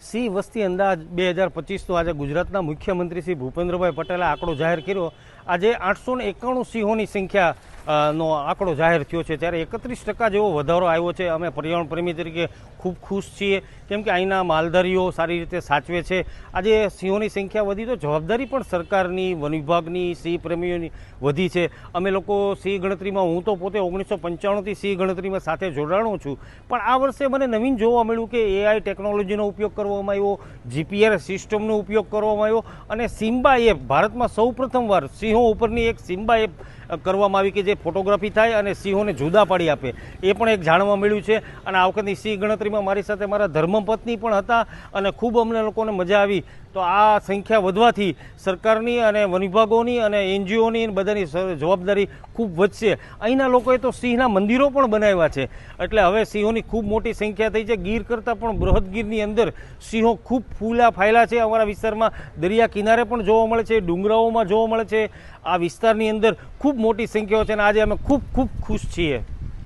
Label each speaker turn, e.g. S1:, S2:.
S1: સિંહ વસ્તી અંદાજ બે હજાર પચીસનો આજે ગુજરાતના મુખ્યમંત્રી શ્રી ભૂપેન્દ્રભાઈ પટેલે આંકડો જાહેર કર્યો. આજે આઠસો ને એકાણું સિંહોની સંખ્યા નો આંકડો જાહેર થયો છે. ત્યારે એકત્રીસ ટકા જેવો વધારો આવ્યો છે. અમે પર્યાવરણ પ્રેમી તરીકે ખૂબ ખુશ છીએ. કેમ કે અહીંના માલધારીઓ સારી રીતે સાચવે છે. આજે સિંહોની સંખ્યા વધી તો જવાબદારી પણ સરકારની, વન વિભાગની, સિંહ પ્રેમીઓની વધી છે. અમે લોકો સિંહ ગણતરીમાં, હું તો પોતે ઓગણીસો પંચાણુંથી સિંહ ગણતરીમાં સાથે જોડાણો છું. પણ આ વર્ષે મને નવીન જોવા મળ્યું કે એઆઈ ટેકનોલોજીનો ઉપયોગ કરવામાં આવ્યો જીપીઆર સિસ્ટમનો ઉપયોગ કરવામાં આવ્યો અને સિમ્બા એપ ભારતમાં સૌ પ્રથમવાર સિંહો ઉપરની એક સિમ્બા એપ કરવામાં આવી કે જે ફોટોગ્રાફી થાય અને સિંહોને જુદા પાડી આપે, એ પણ એક જાણવા મળ્યું છે. અને આ વખતની સિંહ ગણતરીમાં મારી સાથે મારા ધર્મપત્ની પણ હતા અને ખૂબ અમને લોકોને મજા આવી. તો આ સંખ્યા વધવાથી સરકારની અને વન વિભાગોની અને એનજીઓની બધાની જવાબદારી ખૂબ વધશે. અહીંના લોકોએ તો સિંહના મંદિરો પણ બનાવ્યા છે. એટલે હવે સિંહોની ખૂબ મોટી સંખ્યા થઈ છે. ગીર કરતાં પણ બૃહદ ગીરની અંદર સિંહો ખૂબ ફૂલા ફાયલા છે. અમારા વિસ્તારમાં દરિયા કિનારે પણ જોવા મળે છે, ડુંગરાઓમાં જોવા મળે છે. આ વિસ્તારની અંદર ખૂબ મોટી સંખ્યાઓ છે અને આજે અમે ખૂબ ખૂબ ખુશ છીએ.